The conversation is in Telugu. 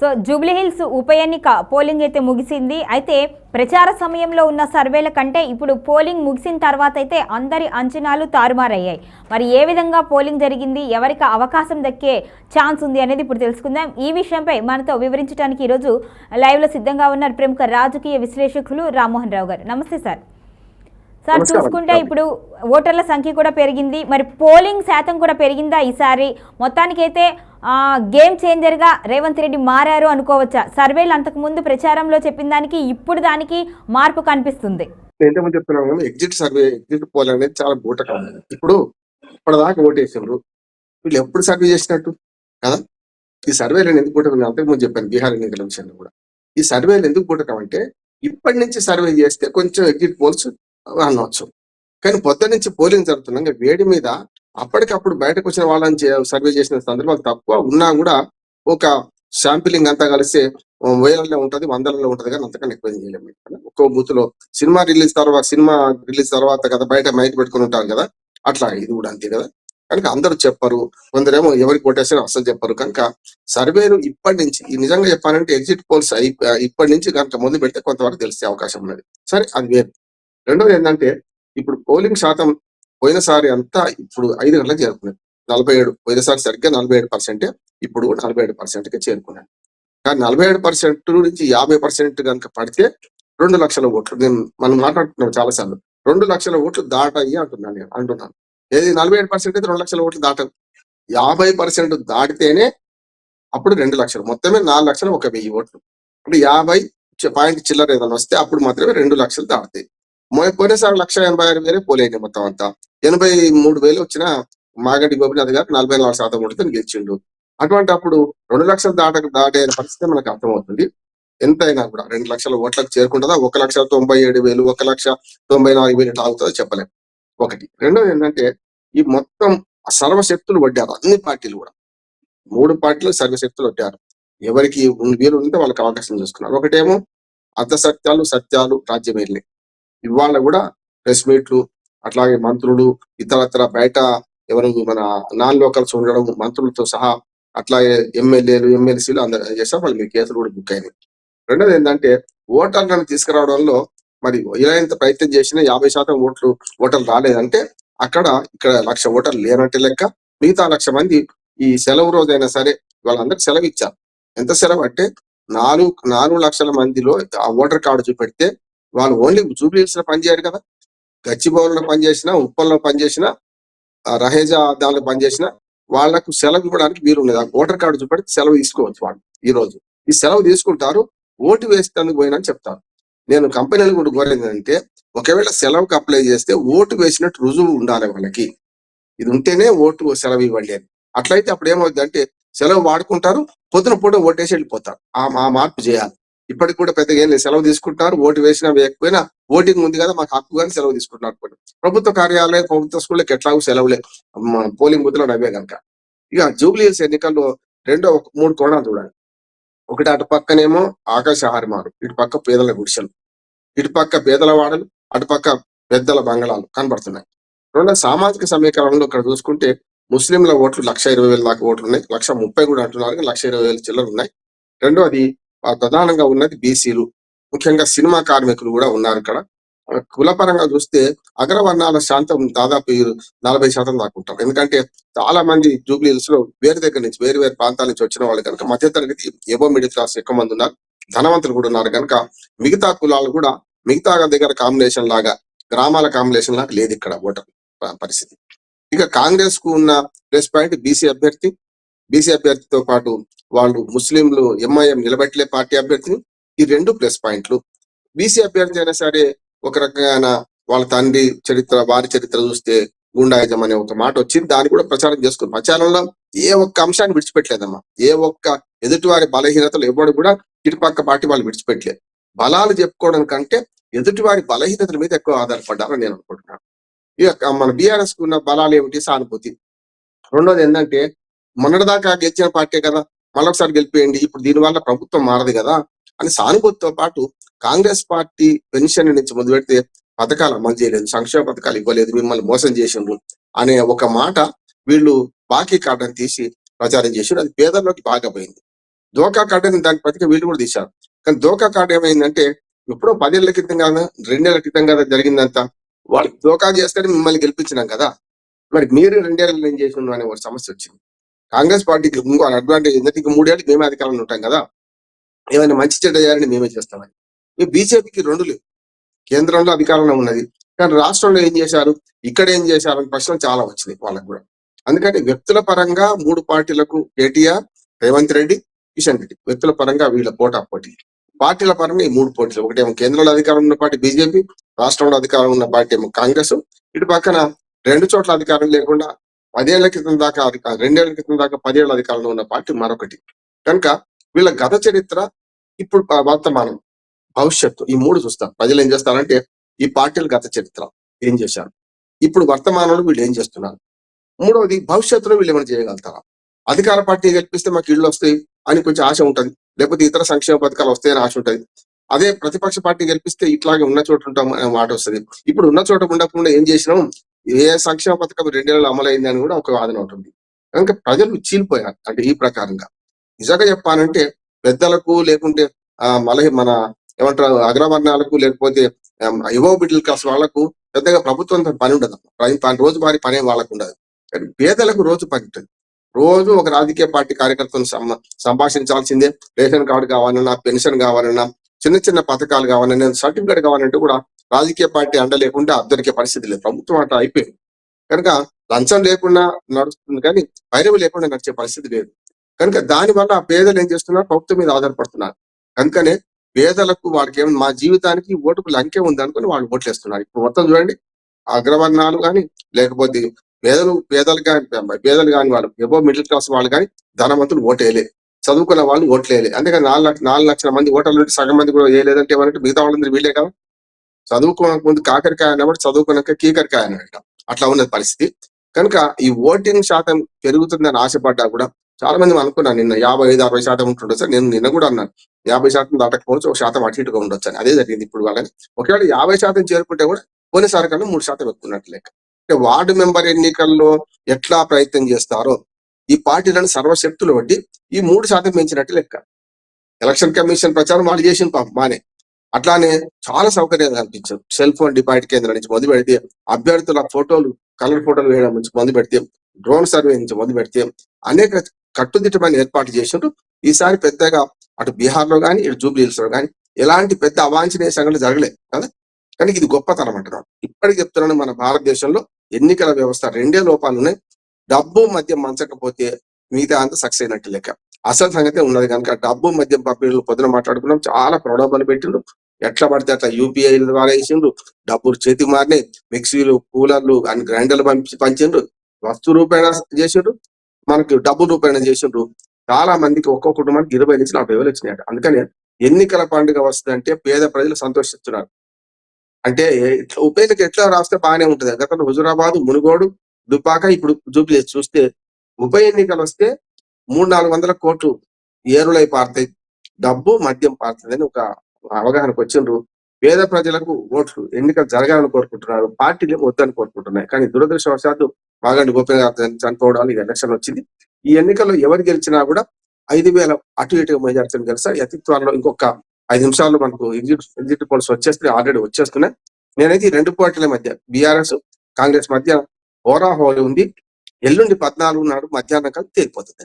సో జూబ్లీహిల్స్ ఉప ఎన్నిక పోలింగ్ అయితే ముగిసింది. అయితే ప్రచార సమయంలో ఉన్న సర్వేల కంటే ఇప్పుడు పోలింగ్ ముగిసిన తర్వాత అయితే అందరి అంచనాలు తారుమారయ్యాయి. మరి ఏ విధంగా పోలింగ్ జరిగింది? ఎవరికి అవకాశం దక్కే ఛాన్స్ ఉంది అనేది ఇప్పుడు తెలుసుకుందాం. ఈ విషయంపై మనతో వివరించడానికి ఈరోజు లైవ్లో సిద్ధంగా ఉన్నారు ప్రముఖ రాజకీయ విశ్లేషకులు రామ్మోహన్ రావు గారు. నమస్తే సార్. సార్. చూసుకుంటే ఇప్పుడు ఓటర్ల సంఖ్య కూడా పెరిగింది. మరి పోలింగ్ శాతం కూడా పెరిగిందా ఈసారి? మొత్తానికైతే ఆ, గేమ్ చేంజర్గా రేవంత్ రెడ్డి మారారు అనుకోవచ్చా? సర్వేలు అంతకుముందు ప్రచారంలో చెప్పిన దానికి ఇప్పుడు దానికి మార్పు కనిపిస్తుంది. ఎంతమంది ఎగ్జిట్ సర్వే ఎగ్జిట్ పోల్ అనేది చాలా బూటకం. ఇప్పుడు ఇప్పటిదాకా ఓటేసారు వీళ్ళు ఎప్పుడు సర్వే చేసినట్టు? కదా? ఈ సర్వేలు ఎందుకు బూటకం? అంతకుముందు చెప్పాను బీహార్ ఎన్నికల విషయంలో కూడా. ఈ సర్వేలు ఎందుకు బూటకం అంటే ఇప్పటి నుంచి సర్వే చేస్తే కొంచెం ఎగ్జిట్ పోల్స్ అనవచ్చు కానీ పొద్దు నుంచి పోలింగ్ జరుగుతున్నాం వేడి మీద అప్పటికప్పుడు బయటకు వచ్చిన వాళ్ళని సర్వే చేసిన సందర్భాలు తక్కువ ఉన్నా కూడా ఒక శాంపిలింగ్ అంతా కలిసి వేలల్లో ఉంటది వందలలో ఉంటది కానీ అంతకన్నా ఎక్కువ చేయలేము ఒక్కో బూత్లో సినిమా రిలీజ్ తర్వాత సినిమా రిలీజ్ తర్వాత కదా బయట మైక్ పెట్టుకుని ఉంటారు కదా అట్లా ఇది కూడా అంతే కదా. కనుక అందరూ చెప్పరు కొందరేమో ఎవరికి కొట్టేసారో అసలు చెప్పరు. కనుక సర్వేలు ఇప్పటి నుంచి ఈ నిజంగా చెప్పాలంటే ఎగ్జిట్ పోల్స్ ఇప్పటి నుంచి కనుక మొదలు పెడితే కొంతవరకు తెలిసే అవకాశం ఉన్నది. సరే అది వేరు. రెండోది ఏంటంటే ఇప్పుడు పోలింగ్ శాతం పోయినసారి అంతా ఇప్పుడు ఐదు గంటలకు చేరుకున్నాడు నలభై ఏడు పోయినసారి సరిగ్గా నలభై ఏడు పర్సెంటే ఇప్పుడు నలభై ఏడు పర్సెంట్కి కానీ నలభై ఏడు పర్సెంట్ నుంచి యాభై పర్సెంట్ కనుక పడితే రెండు లక్షల ఓట్లు నేను మనం మాట్లాడుతున్నాం చాలా సార్లు రెండు లక్షల ఓట్లు దాటాయి అంటున్నాను నేను అంటున్నాను. ఏది నలభై ఏడు పర్సెంట్ అయితే రెండు లక్షల ఓట్లు దాటదు యాభై పర్సెంట్ దాటితేనే అప్పుడు రెండు లక్షలు మొత్తమే నాలుగు లక్షలు ఒక వెయ్యి ఓట్లు. అంటే యాభై పాయింట్ చిల్లర ఏదైనా వస్తే అప్పుడు మాత్రమే రెండు లక్షలు దాటుతాయి. పోయినసారి లక్ష ఎనభై ఆరు వేలే పోలేండి మొత్తం అంతా. ఎనభై మూడు వేలు వచ్చిన మాగంటి గోపినాథ్ గారు నలభై నాలుగు శాతం ఓటుతో గెలిచిండు. అటువంటి అప్పుడు రెండు లక్షలు దాట దాటే పరిస్థితి మనకు అర్థమవుతుంది. ఎంతైనా కూడా రెండు లక్షల ఓట్లకు చేరుకుంటుందా? ఒక లక్ష తొంభై ఏడు వేలు ఒక లక్ష తొంభై నాలుగు వేలు తాగుతుందో చెప్పలేము ఒకటి. రెండోది ఏంటంటే ఈ మొత్తం సర్వశక్తులు వడ్డారు అన్ని పార్టీలు కూడా. మూడు పార్టీలు సర్వశక్తులు వడ్డారు. ఎవరికి వీలు ఉంటే వాళ్ళకి అవకాశం చేసుకున్నారు ఒకటేమో అర్ధ సత్యాలు సత్యాలు రాజ్యమేళ్ళి ఇవాళ కూడా ప్రెస్ మీట్లు అట్లాగే మంత్రులు ఇతరత్ర బయట ఎవరు మన నాన్ లోకల్స్ ఉండడం మంత్రులతో సహా అట్లాగే ఎమ్మెల్యేలు ఎమ్మెల్సీలు అందరు చేస్తారు? వాళ్ళు మీ కేసులు కూడా బుక్ అయినాయి. రెండోది ఏంటంటే ఓటర్లను తీసుకురావడంలో మరి ఇలా ఎంత ప్రయత్నం చేసినా యాభై శాతం ఓట్లు ఓటర్లు రాలేదంటే అక్కడ ఇక్కడ లక్ష ఓటర్లు లేనట్టే లెక్క మిగతా లక్ష మంది ఈ సెలవు రోజైనా సరే వాళ్ళందరికి సెలవు ఇచ్చారు ఎంత సెలవు అంటే నాలుగు నాలుగు లక్షల మందిలో ఆ ఓటర్ కార్డు చూపెడితే వాళ్ళు ఓన్లీ జూబ్లీస్ పనిచేయరు కదా. గచ్చిబౌలిలో పనిచేసిన ఉప్పల్లో పనిచేసిన రహేజా దానిలో పనిచేసిన వాళ్ళకు సెలవు ఇవ్వడానికి వీలు ఉన్నది ఆ ఓటర్ కార్డు చూపెడితే సెలవు తీసుకోవచ్చు వాళ్ళు ఈ రోజు. ఈ సెలవు తీసుకుంటారు ఓటు వేసేందుకు పోయినని చెప్తారు. నేను కంపెనీలు కూడా కోరేందంటే అంటే ఒకవేళ సెలవుకి అప్లై చేస్తే ఓటు వేసినట్టు రుజువు ఉండాలి వాళ్ళకి. ఇది ఉంటేనే ఓటు సెలవు ఇవ్వండి అని. అట్లయితే అప్పుడు ఏమవుతుంది అంటే సెలవు వాడుకుంటారు పొద్దున పూట ఓటేసి వెళ్ళిపోతారు. ఆ ఆ మార్పు చేయాలి. ఇప్పటికి కూడా పెద్దగా ఏం లేదు. సెలవు తీసుకుంటున్నారు. ఓటు వేసినా వేయకపోయినా ఓటింగ్ ఉంది కదా మాకు హక్కు కానీ సెలవు తీసుకుంటున్నారు కొన్ని. ప్రభుత్వ కార్యాలయం ప్రభుత్వ స్కూళ్ళకి ఎట్లాగో సెలవులే. పోలింగ్ బూత్లో నవ్వే కనుక ఇక జూబ్లీహిల్స్ ఎన్నికల్లో రెండో ఒక- మూడు కోణాలు చూడాలి ఒకటి అటు పక్కనేమో ఆకాశ హారిమారు. ఇటు పక్క పేదల గుడిసెలు. ఇటు పక్క పేదల వాడలు అటు పక్క పెద్దల బంగళాలు కనబడుతున్నాయి. రెండో సామాజిక సమీకరణలో ఇక్కడ చూసుకుంటే ముస్లింల ఓట్లు లక్ష ఇరవై వేల దాకా ఓట్లు ఉన్నాయి. లక్ష ముప్పై కూడా అంటున్నారు. లక్ష ఇరవై వేల చిల్లర ఉన్నాయి. రెండోది ప్రధానంగా ఉన్నది బీసీలు. ముఖ్యంగా సినిమా కార్మికులు కూడా ఉన్నారు ఇక్కడ. కులపరంగా చూస్తే అగ్రవర్ణాల శాంతం దాదాపు నలభై శాతం దాకా ఉంటారు. ఎందుకంటే చాలా మంది జూబ్లీహిల్స్లో వేరే దగ్గర నుంచి వేరు వేరు ప్రాంతాల నుంచి వచ్చిన వాళ్ళు కనుక మధ్యతరగతి ఎబో మిడిల్ క్లాస్ ఎక్కువ మంది ఉన్నారు. ధనవంతులు కూడా ఉన్నారు కనుక మిగతా కులాలు కూడా మిగతా దగ్గర కాంబినేషన్ లాగా గ్రామాల కాంబినేషన్ లాగా లేదు ఇక్కడ ఓటర్ పరిస్థితి. ఇక కాంగ్రెస్కు ఉన్న ప్లస్ పాయింట్ బీసీ అభ్యర్థి. బీసీ అభ్యర్థితో పాటు వాళ్ళు ముస్లింలు ఎంఐఎం నిలబెట్టలే పార్టీ అభ్యర్థిని. ఈ రెండు ప్లస్ పాయింట్లు. బీసీ అభ్యర్థి అయినా సరే ఒక రకమైన వాళ్ళ తండ్రి చరిత్ర వారి చరిత్ర చూస్తే గుండాయిజం అనే ఒక మాట వచ్చింది. దాన్ని కూడా ప్రచారం చేసుకుని ప్రచారంలో ఏ ఒక్క అంశాన్ని విడిచిపెట్టలేదమ్మా. ఏ ఒక్క ఎదుటివారి బలహీనతలు ఎవరు కూడా ఇటుపక్క పార్టీ వాళ్ళు విడిచిపెట్టలేదు బలాలు చెప్పుకోవడం కంటే ఎదుటివారి బలహీనతల మీద ఎక్కువ ఆధారపడ్డారని నేను అనుకుంటున్నాను. ఇక మన బీఆర్ఎస్కు ఉన్న బలాలు ఏమిటి? సానుభూతి. రెండోది ఏంటంటే మొన్నటిదాకా గెలిచిన పార్టీ కదా. మళ్ళొకసారి గెలిపేయండి. ఇప్పుడు దీనివల్ల ప్రభుత్వం మారదు కదా అని సానుభూతితో పాటు కాంగ్రెస్ పార్టీ పెన్షన్ నుంచి మొదలు పెడితే పథకాలు అమలు చేయలేదు సంక్షేమ పథకాలు ఇవ్వలేదు మిమ్మల్ని మోసం చేసిండ్రు అనే ఒక మాట వీళ్ళు బాకీ కార్డుని తీసి ప్రచారం చేసి అది పేదల్లోకి బాగా పోయింది. దోకా కార్డు అని దాని ప్రతిగా వీళ్ళు కూడా తీశారు. కానీ దోకా కార్డు ఏమైందంటే ఎప్పుడో పదేళ్ళ క్రితం కాదా రెండేళ్ళ క్రితం కదా జరిగిందంతా. వాళ్ళు దోకా చేస్తే మిమ్మల్ని గెలిపించినాం కదా. మరి మీరు రెండేళ్ళు ఏం చేసి అనే ఒక సమస్య వచ్చింది. కాంగ్రెస్ పార్టీకి ఇంకో అడ్వాంటేజ్ ఏంటంటే ఇంక మూడేళ్ళు మేమే అధికారంలో ఉంటాం కదా. ఏమైనా మంచి చెడ్డ చేయాలని మేమే చేస్తామని. ఈ బీజేపీకి రెండు లేవు. కేంద్రంలో అధికారంలో ఉన్నది. కానీ రాష్ట్రంలో ఏం చేశారు? ఇక్కడ ఏం చేశారు అనే ప్రశ్నలు చాలా వచ్చినాయి వాళ్ళకు కూడా. అందుకని వ్యక్తుల పరంగా మూడు పార్టీలకు కేటీఆర్ రేవంత్ రెడ్డి కిషన్ రెడ్డి. వ్యక్తుల పరంగా వీళ్ళ పోటా పోటీ. పార్టీల పరంగా ఈ మూడు పోటీలు. ఒకటేమో కేంద్రంలో అధికారం ఉన్న పార్టీ బీజేపీ రాష్ట్రంలో అధికారం ఉన్న పార్టీ ఏమో కాంగ్రెస్. ఇటు పక్కన రెండు చోట్ల అధికారం లేకుండా పదేళ్ళ క్రితం దాకా అధికారం రెండేళ్ళ క్రితం దాకా పదేళ్ళ అధికారంలో ఉన్న పార్టీ మరొకటి. కనుక వీళ్ళ గత చరిత్ర ఇప్పుడు వర్తమానం భవిష్యత్తు ఈ మూడు చూస్తారు ప్రజలు ఏం చేస్తారంటే ఈ పార్టీలు గత చరిత్ర ఏం చేశారు? ఇప్పుడు వర్తమానంలో వీళ్ళు ఏం చేస్తున్నారు? మూడవది భవిష్యత్తులో వీళ్ళు ఏమైనా చేయగలుగుతారా? అధికార పార్టీ గెలిపిస్తే మాకు ఇళ్ళు వస్తాయి అని కొంచెం ఆశ ఉంటది. లేకపోతే ఇతర సంక్షేమ పథకాలు వస్తాయని ఆశ ఉంటది. అదే ప్రతిపక్ష పార్టీ గెలిపిస్తే ఇట్లాగే ఉన్న చోట ఉంటాం అనే మాట వస్తుంది. ఇప్పుడు ఉన్న చోట ఉండకుండా ఏం చేసినాం? ఏ సంక్షేమ పథకం రెండేళ్ళు అమలైంది అని కూడా ఒక వాదన ఉంటుంది కనుక ప్రజలు చీలిపోయారు అంటే ఈ ప్రకారంగా. నిజంగా చెప్పాలంటే పెద్దలకు లేకుంటే ఆ మల మన ఏమంటారు అగ్రవర్ణాలకు లేకపోతే యువ మిడిల్ క్లాస్ వాళ్ళకు పెద్దగా ప్రభుత్వం పని ఉండదు. పని- పని రోజు వారి పని వాళ్ళకు ఉండదు. కానీ పేదలకు రోజు పని ఉంటుంది. రోజు ఒక రాజకీయ పార్టీ కార్యకర్తను సంభాషించాల్సిందే. రేషన్ కార్డు కావాలన్నా పెన్షన్ కావాలన్నా చిన్న చిన్న పథకాలు కావాలన్నా సర్టిఫికేట్ కావాలంటే కూడా రాజకీయ పార్టీ అండ లేకుండా దొరికే పరిస్థితి లేదు. ప్రభుత్వం అట్లా అయిపోయింది. కనుక లంచం లేకుండా నడుస్తుంది కానీ వైరవి లేకుండా నడిచే పరిస్థితి లేదు. కనుక దాని వల్ల ఆ పేదలు ఏం చేస్తున్నారు? ప్రభుత్వం మీద ఆధారపడుతున్నారు. కనుకనే పేదలకు వాడికి ఏమైనా మా జీవితానికి ఓటుకు లంకే ఉంది అనుకుని వాళ్ళు ఓట్లేస్తున్నారు. ఇప్పుడు మొత్తం చూడండి. అగ్రవర్ణాలు కానీ లేకపోతే పేదలు పేదలు కానీ పేదలు కాని వాళ్ళు ఎబో మిడిల్ క్లాస్ వాళ్ళు కానీ ధనవంతులు ఓటేయలే. చదువుకున్న వాళ్ళు ఓట్లేయలే. అందుకని నాలుగు లక్ష నాలుగు లక్షల మంది ఓటర్లు సగం మంది కూడా వేయలేదంటే ఏమంటే మిగతా వాళ్ళందరూ వీళ్ళే కదా. చదువుకోక ముందు కాకరకాయ అన్నప్పుడు చదువుకున్నాక కీకరకాయ అన్నమాట అట్లా ఉన్నది పరిస్థితి. కనుక ఈ ఓటింగ్ శాతం పెరుగుతుందని ఆశపడ్డా కూడా చాలా మంది అనుకున్నాను నిన్న యాభై ఐదు అరవై శాతం ఉంటుండొచ్చు నేను నిన్న కూడా అన్నాను. యాభై శాతం దాటకపోవచ్చు ఒక శాతం అటు ఇటుగా ఉండొచ్చు అని. అదే జరిగింది ఇప్పుడు వాళ్ళని. ఒకవేళ యాభై శాతం చేరుకుంటే కూడా పోయినసారి కన్నా మూడు శాతం ఎక్కువన్నట్టు లెక్క. అంటే వార్డు మెంబర్ ఎన్నికల్లో ఎట్లా ప్రయత్నం చేస్తారో ఈ పార్టీలను సర్వశక్తులు వడ్డి ఈ మూడు శాతం పెంచినట్టు లెక్క. ఎలక్షన్ కమిషన్ ప్రచారం వాళ్ళు చేసిన పాపం బానే. అట్లానే చాలా సౌకర్యాలు కల్పించారు. సెల్ ఫోన్ డిపాజిట్ కేంద్రం నుంచి మొదలు పెడితే అభ్యర్థుల ఫోటోలు కలర్ ఫోటోలు వేయడం నుంచి మొదలు పెడితే డ్రోన్ సర్వే నుంచి మొదలు పెడితే అనేక కట్టుదిట్టమైన ఏర్పాటు చేసినట్టు ఈసారి పెద్దగా అటు బీహార్లో కానీ ఇటు జూబ్లీ లో కానీ ఎలాంటి పెద్ద అవాంఛనీయ సంఘటన జరగలేదు కదా? కానీ ఇది గొప్పతనం అంటున్నాను ఇప్పటికి చెప్తున్నాను మన భారతదేశంలో ఎన్నికల వ్యవస్థ రెండే లోపాలు ఉన్నాయి. డబ్బు మధ్య మంచకపోతే మిగతా అంత సక్సెస్ అయినట్టు లెక్క. అసలు సంగతి ఉన్నది కనుక డబ్బు మద్యం పంపిణీలు పొద్దున మాట్లాడుకున్నాం. చాలా ప్రలోభాలు పెట్టిండ్రు ఎట్లా పడితే అట్లా యూపీఐ ద్వారా వేసిండ్రు డబ్బులు చేతి మారినాయి. మిక్సీలు కూలర్లు అని గ్రైండర్లు పంపించి పంచిండ్రు వస్తు రూపాయన చేసిండ్రు మనకి డబ్బు రూపాయణ చేసిండ్రు చాలా మందికి ఒక్కో కుటుంబానికి ఇరవై నుంచి నలభై వేలు వచ్చినాయి అందుకని ఎన్నికల పండుగ వస్తుందంటే పేద ప్రజలు సంతోషిస్తున్నారు. అంటే ఉప ఎన్నిక ఎట్లా రాస్తే బాగానే ఉంటది. గతంలో హుజురాబాద్ మునుగోడు దుపాక ఇప్పుడు చూపి చూస్తే ఉప ఎన్నికలు వస్తే మూడు నాలుగు వందల కోట్లు ఏరులై పారుతాయి డబ్బు మద్యం పారుతుందని ఒక అవగాహనకు వచ్చిండ్రు. పేద ప్రజలకు ఓట్లు ఎన్నికలు జరగాలని కోరుకుంటున్నారు. పార్టీలు ఏమో వద్దని కోరుకుంటున్నాయి. కానీ దురదృష్టవశాత్తు బాగండి గోపిన చనిపోవడం ఇది ఎలక్షన్ వచ్చింది. ఈ ఎన్నికల్లో ఎవరు గెలిచినా కూడా ఐదు వేల అటు ఇటు మెజార్టీని గెలుస్తారు అతి త్వరలో ఇంకొక ఐదు నిమిషాల్లో మనకు ఎగ్జిట్ ఎగ్జిట్ పోల్స్ వచ్చేస్తే ఆల్రెడీ వచ్చేస్తున్నాయి. నేనైతే రెండు పార్టీల మధ్య బీఆర్ఎస్ కాంగ్రెస్ మధ్య హోరాహోరీ ఉంది. ఎల్లుండి పద్నాలుగు నాడు మధ్యాహ్నం కలిసి తేలిపోతుంది.